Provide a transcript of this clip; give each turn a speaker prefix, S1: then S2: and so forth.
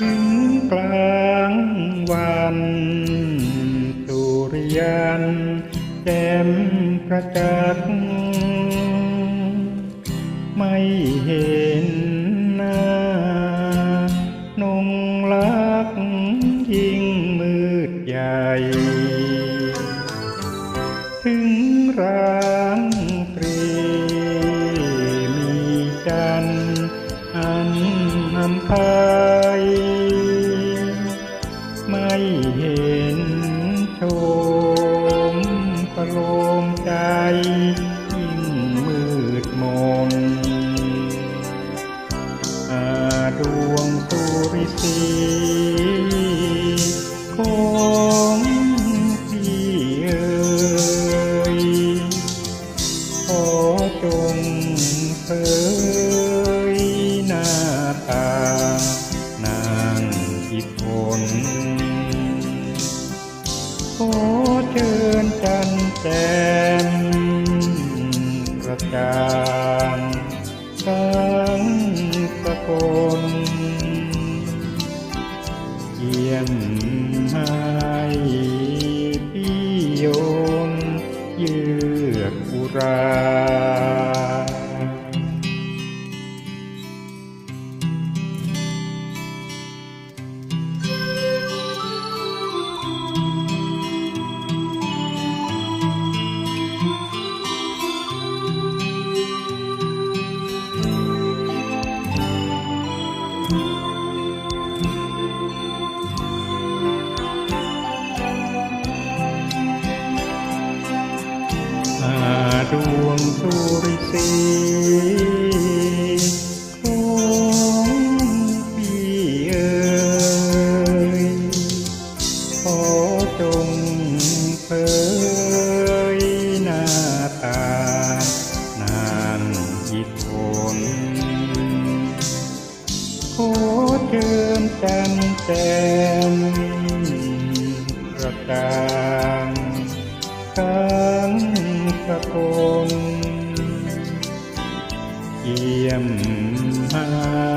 S1: ถึงกลางวันสุริยันแจ่มประจักษ์ไม่เห็นหน้านงลักยิ่งมืดใหญ่ ถึงรางตรีมีจันทร์อันอำพา ห็นโชมประโลมใจ ยิ่งมืดมนอาดวงสุริสีของพี่เอ๋ยขอจงเผยหน้าตา จางทั้งสกลเยี่ยมให้พี่โย ดวงสุริสี ขอเชิญจันแจ่มประกางทั้งสกลเยี่ยมมา